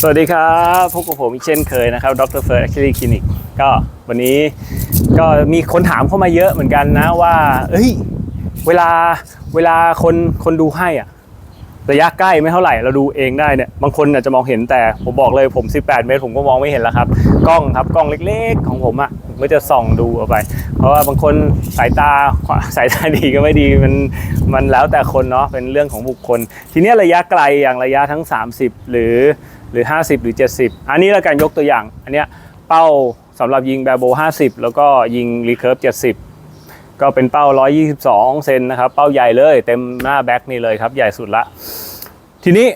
สวัสดีครับพบกับผมอีกเช่นเคยนะครับดรเฟิร์สแอคชั่นคลินิกก็วันนี้ก็มีคนถามเข้ามาเยอะเหมือนกันนะว่า เอ้ยเวลาเวลาคนคนดูให้อะระยะใกล้ไม่เท่าไหร่เราดูเองได้เนี่ยบางคนอาจจะมองเห็นแต่ผมบอกเลยผม 18 เมตรผมก็มองไม่เห็นแล้วครับ กล้องครับกล้องเล็กๆ ของผมอะผมก็จะส่องดูเอาไป เพราะว่าบางคนสายตาสายตาดีก็ไม่ดีมันมันแล้วแต่คนเนาะเป็นเรื่องของบุคคล ทีนี้ระยะไกลอย่างระยะทั้ง 30 หรือ หรือ 50 หรือ 70 อันนี้ล้วกันยกตัวอย่าง อันเนี้ยเป้าสำหรับยิงแบบโบ50 แล้วก็ยิงรีเคิร์ฟ70 ก็เป็นเป้า 122 เซนนะครับ เป้าใหญ่เลยเต็มหน้าแบ็คนี่เลยครับ ใหญ่สุดละ ทีนี้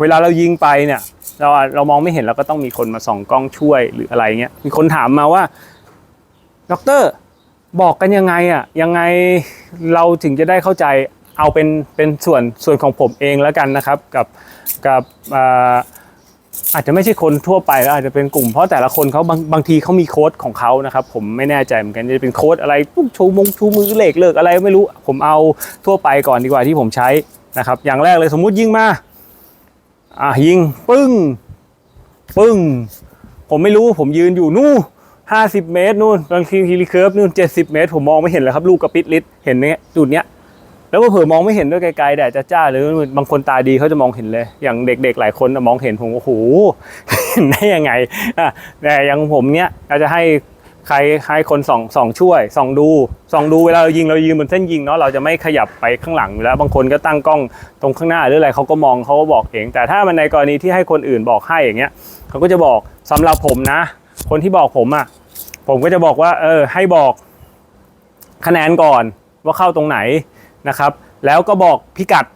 เวลาเรายิงไปเนี่ยเราเรามองไม่เห็นเราก็ต้องมีคนมาส่องกล้องช่วยหรืออะไรเงี้ยมีคนถามมาว่าด็อกเตอร์บอกกันยังไงอะยังไงเราถึงจะได้เข้าใจเอาเป็นเป็นส่วนส่วนของผมเองแล้วกันนะครับ กับกับ อาจจะไม่ใช่คนทั่วไปแล้วอาจจะเป็นกลุ่มเพราะแต่ละคนเขาบางบางทีเขามีโค้ดของเขานะครับผมไม่แน่ใจเหมือนกันจะเป็นโค้ดอะไรปุ๊บชูมงชูมือเหล็กเลิกอะไรไม่รู้ผมเอาทั่วไปก่อนดีกว่าที่ผมใช้นะครับ อย่างแรกเลยสมมุติยิงมาอะยิงปึ้งปึ้ง ผมไม่รู้ผมยืนอยู่นู่นห้าสิบเมตรนู่นบางทีทีรีเคิร์ฟนู่นเจ็ดสิบเมตร ผมมองไม่เห็นเลยครับลูกกระปิดลิดเห็นเนี้ยจุดเนี้ย แล้วก็เผื่อมองไม่เห็นด้วยไกลๆแดดจ้าๆหรือบางคนตาดีเขาจะมองเห็นเลย อย่างเด็กๆ หลายคนมองเห็นผมโอ้โหเห็นได้ยังไงอะแต่อย่างผมเนี้ยเราจะให้ใครให้คนส่องส่องช่วยส่องดูส่องดูเวลาเรายิงเรายืนบนเส้นยิงเนาะเราจะไม่ขยับไปข้างหลังอยู่แล้วบางคนก็ตั้งกล้องตรงข้างหน้าหรืออะไรเขาก็มองเขาก็บอกเอง แต่ถ้ามันในกรณีที่ให้คนอื่นบอกให้อย่างเงี้ยเขาก็จะบอกสำหรับผมนะ คนที่บอกผมอะผมก็จะบอกว่าเออให้บอกคะแนนก่อนว่าเข้าตรงไหน นะครับ แล้วก็บอกพิกัด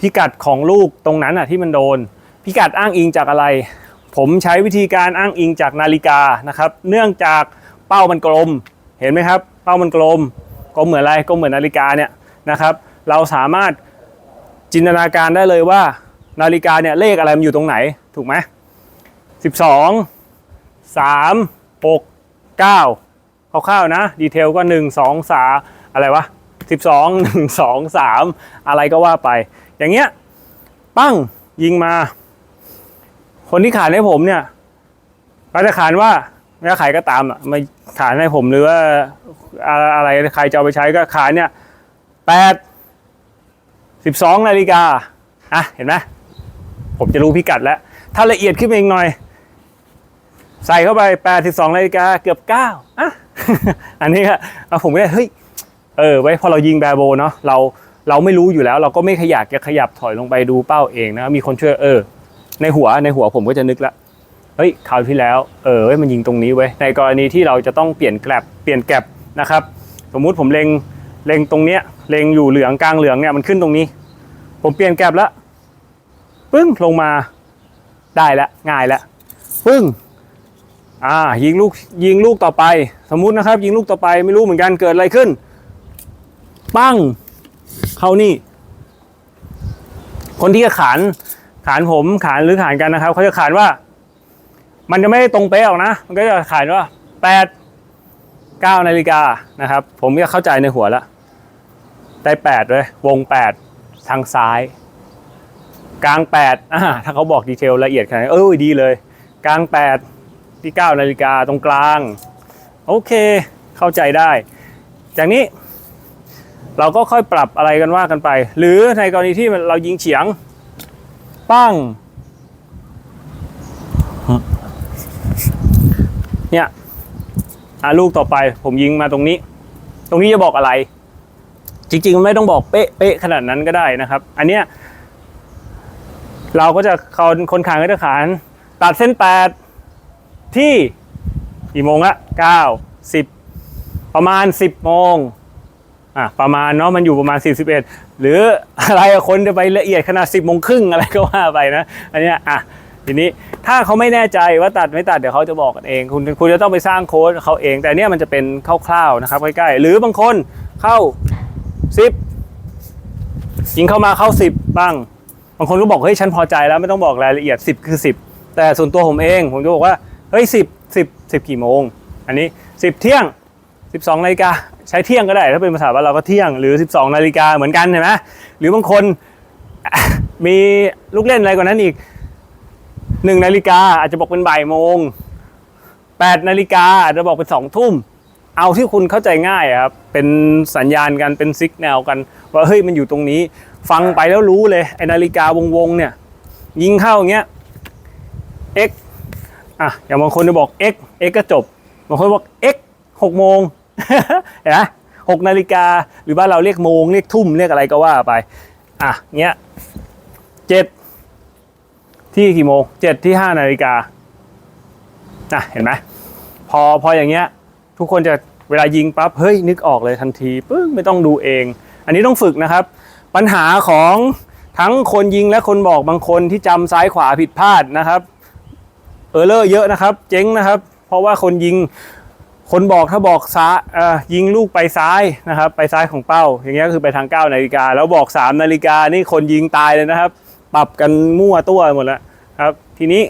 พิกัดของลูกตรงนั้นอะที่มันโดน พิกัดอ้างอิงจากอะไร ผมใช้วิธีการอ้างอิงจากนาฬิกานะครับ เนื่องจากเป้ามันกลม เห็นไหมครับ เป้ามันกลมกลมเหมือนอะไรกลมเหมือนนาฬิกาเนี่ยนะครับ เราสามารถจินตนาการได้เลยว่า นาฬิกาเนี่ยเลขอะไรมันอยู่ตรงไหนถูกไหมสิบสองสามหกเก้าคร่าวๆนะ ดีเทลก็หนึ่งสองสาอะไรวะ สิบสองหนึ่งสองสามอะไรก็ว่าไป อย่างเงี้ย ปั้งยิงมา คนที่ขายให้ผมเนี่ยก็จะขานว่าไม่ขายก็ตามอะมาขายให้ผมหรือว่าอะไรใครจะเอาไปใช้ก็ขายเนี่ยแปดสิบสองนาฬิกาอะเห็นไหมผมจะรู้พิกัดแล้ว ถ้าละเอียดขึ้นไปอีกหน่อย ใส่เข้าไปแปดสิบสองนาฬิกาเกือบเก้าอะอันนี้ก็เอาผมก็ได้เฮ้ย เออไว้พอเรายิงแบโบเนาะเราเราไม่รู้อยู่แล้ว เราก็ไม่ขยับจะขยับถอยลงไปดูเป้าเองนะมีคนช่วยเออ ในหัวในหัวผมก็จะนึกละเฮ้ยคราวที่แล้วเออเว้ยมันยิงตรงนี้เว้ยในกรณีที่เราจะต้องเปลี่ยนแกลบเปลี่ยนแกลบนะครับ สมมุติผมเล็งเล็งตรงเนี้ยเล็งอยู่เหลืองกลางเหลืองเนี่ยมันขึ้นตรงนี้ ผมเปลี่ยนแกลบแล้วปึ้งลงมาได้ล้วง่ายล้วปึ้งอ่ายิงลูกยิงลูกต่อไป สมมุตินะครับ ยิงลูกต่อไปไม่รู้เหมือนกันเกิดอะไรขึ้น ปั้ง เข้านี่ คนที่จะขานขานผมขานหรือขานกันนะครับเขาจะขานว่า มันจะไม่ได้ตรงเป๊ะหรอกนะ มันก็จะขานว่าแปดเก้านาฬิกานะครับ ผมก็เข้าใจในหัวแล้วได้แปดเลยวงแปดทางซ้าย กลางแปดอ่าถ้าเขาบอกดีเทลละเอียดขนาดนี้เออดีเลย กลางแปดที่เก้านาฬิกาตรงกลาง โอเค เข้าใจได้ จากนี้ เราก็ค่อยปรับอะไรกันว่ากันไป หรือในกรณีที่เรายิงเฉียง ปั้งเนี่ยอะลูกต่อไปผมยิงมาตรงนี้ ตรงนี้จะบอกอะไร จริงๆมันไม่ต้องบอกเป๊ะเป๊ะขนาดนั้นก็ได้นะครับ อันเนี้ยเราก็จะคนคนขานก็จะขาน ตัดเส้นแปดที่กี่โมงละเก้าสิบประมาณสิบโมง อะประมาณเนาะมันอยู่ประมาณ 41 หรืออะไรคนจะไปละเอียดขนาด 10โมงครึ่งอะไรก็ว่าไปนะ อันนี้อะทีนี้ถ้าเขาไม่แน่ใจว่าตัดไม่ตัดเดี๋ยวเขาจะบอกกันเอง คุณคุณจะต้องไปสร้างโค้ดเขาเอง แต่เนี้ยมันจะเป็นคร่าวๆนะครับใกล้ๆหรือบางคนเข้า 10ยิงเข้ามาเข้า 10บ้างบางคนก็บอกเฮ้ยฉันพอใจแล้วไม่ต้องบอกรายละเอียด 10 คือ 10 แต่ส่วนตัวผมเอง ผมจะบอกว่าเฮ้ย10 10 10กี่โมง อันนี้ 10 เที่ยง 12นาฬิกา ใช้เที่ยงก็ได้ ถ้าเป็นภาษาบ้านเราก็เที่ยงหรือ 12นาฬิกาเหมือนกันเห็นไหมหรือบางคนมีลูกเล่นอะไรกว่านั้นอีกหนึ่งนาฬิกาอาจจะบอกเป็นบ่ายโมงแปดนาฬิกาอาจจะบอกเป็นสองทุ่ม เอาที่คุณเข้าใจง่ายครับ เป็นสัญญาณกันเป็นซิกแนลกัน ว่าเฮ้ยมันอยู่ตรงนี้ ฟังไปแล้วรู้เลยไอนาฬิกาวงวงๆเนี่ย ยิงเข้าอย่างเงี้ย x อะอย่างบางคนจะบอก x x ก็จบบางคนบอก x หกโมง เห็นไหมหกนาฬิกาหรือบ้านเราเรียกโมงเรียกทุ่มเรียกอะไรก็ว่าไป อะเงี้ยเจ็ดที่กี่โมงเจ็ดที่ห้านาฬิกาอะเห็นไหมพอพออย่างเงี้ย ทุกคนจะเวลายิงปั๊บเฮ้ยนึกออกเลยทันทีปึ้งไม่ต้องดูเอง อันนี้ต้องฝึกนะครับ ปัญหาของทั้งคนยิงและคนบอกบางคนที่จำซ้ายขวาผิดพลาดนะครับเออเลอร์เยอะนะครับ เจ๊งนะครับ เพราะว่าคนยิง คนบอกถ้าบอกซ้ายยิงลูกไปซ้ายนะครับ ไปซ้ายของเป้า อย่างเงี้ยก็คือไปทาง 9 นาฬิกา แล้วบอก 3 นาฬิกานี่คนยิงตายเลยนะครับ ปรับกันมั่วตัวหมดแล้วครับ ทีนี้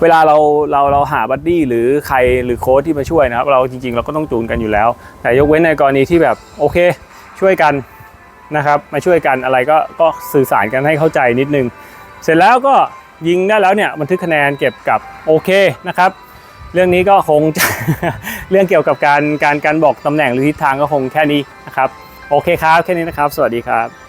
เวลาเราเราเราหาบัดดี้หรือใครหรือโค้ชที่มาช่วยนะครับ เราจริง ๆ เราก็ต้องจูนกันอยู่แล้ว แต่ยกเว้นในกรณีที่แบบโอเค ช่วยกันนะครับ มาช่วยกันอะไรก็ก็สื่อสารกันให้เข้าใจนิดนึง เสร็จแล้วก็ยิงได้แล้วเนี่ยบันทึกคะแนนเก็บกับโอเคนะครับ เรื่องนี้ก็คงเรื่องเกี่ยวกับการการการบอกตำแหน่งหรือทิศทางก็คงแค่นี้นะครับ โอเคครับ แค่นี้นะครับ สวัสดีครับ